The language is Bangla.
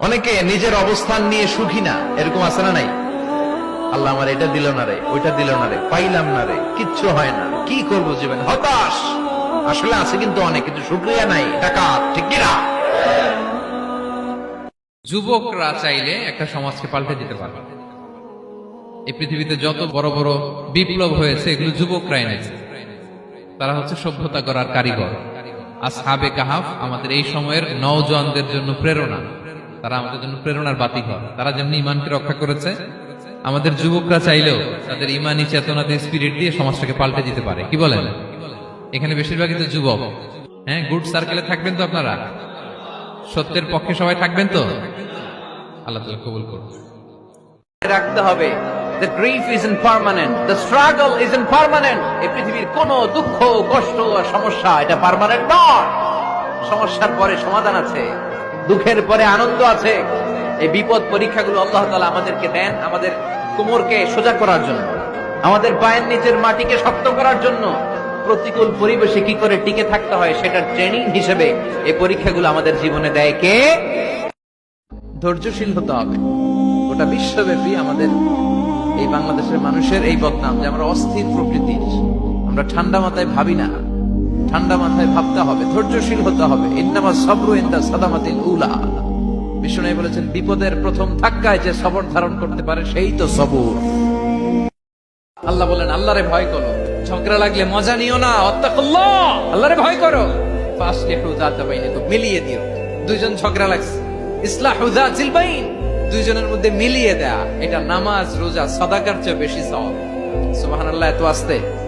অনেকে নিজের অবস্থান নিয়ে সুখী না, এরকম আছে না নাই? আল্লাহ আমার এটা দিল না রে, ওইটা দিল না রে, পাইলাম না রে, কিচ্ছু হয় না। কি করব জীবন? হতাশ! আসলে আছে কিন্তু অনেক, কিন্তু শুক্রিয়া নাই টাকা ঠিক কিনা? যুবকরা চাইলে একটা সমাজকে পাল্টে দিতে পারবে এই পৃথিবীতে যত বড় বড় বিপ্লব হয়েছে, এগুলো যুবকরা এনেছে। তারা হচ্ছে সভ্যতা করার কারিগর। আসহাবে কাহাফ আমাদের এই সময়ের নওজওয়ানদের জন্য প্রেরণা। তারা আমাদের জন্য প্রেরণার বাতি ঘর। তারা যেমনি ইমানকে রক্ষা করেছে, আমাদের যুবকরা চাইলেও তাদের ইমানি চেতনাতে স্পিরিট দিয়ে সমাজটাকে পাল্টে দিতে পারে। কি বলেন? এখানে বেশিরভাগই তো যুবক। হ্যাঁ গুড সার্কেলে থাকবেন তো আপনারা? সত্যের পক্ষে সবাই থাকবেন তো? আল্লাহ তালা কবুল করুন। রাখতে হবে। The grief isn't permanent. The struggle isn't permanent. এই পৃথিবীর কোন দুঃখ, কষ্ট আর সমস্যা এটা পার্মানেন্ট নয়। সমস্যার পরে সমাধান আছে। দুঃখের পরে আনন্দ আছে। এই বিপদ পরীক্ষাগুলো আল্লাহ তাআলা আমাদেরকে দেন, আমাদের কোমরকে সোজা করার জন্য, আমাদের পায়ের নিচের মাটিকে শক্ত করার জন্য। প্রতিকূল পরিবেশে কি করে টিকে থাকতে হয় সেটার ট্রেনিং হিসেবে এই পরীক্ষাগুলো আমাদের জীবনে দেয় কে? ধৈর্যশীল হতে হবে। গোটা বিশ্বব্যাপী আমাদের এই বাংলাদেশের মানুষের এই বদনাম যে আমরা অস্থির প্রকৃতির, আমরা ঠান্ডা মাথায় ভাবি না। ঠান্ডা মাথায় ভাবতে হবে, ধৈর্যশীল হতে হবে। ইন্নামা সবরু ইন্দা সাদামাতিল উলা। বিষ্ণু বলেছেন, বিপদের প্রথম ধাক্কায় যে সবর ধারণ করতে পারে, সেই তো সবর। আল্লাহ বলেন, আল্লাহরে ভয় করো। ঝগড়া লাগলে মজা নিও না আল্লাহরে ভয় করো। মিলিয়ে দিও। দুইজন ঝগড়া লাগছে। ইসলাহু যাতিল বাইন। দুইজনের মধ্যে মিলিয়ে দেয়া। এটা নামাজ, রোজা, সাদাকার চেয়ে বেশি সওয়াব। সুবহানাল্লাহ, এত আসতে।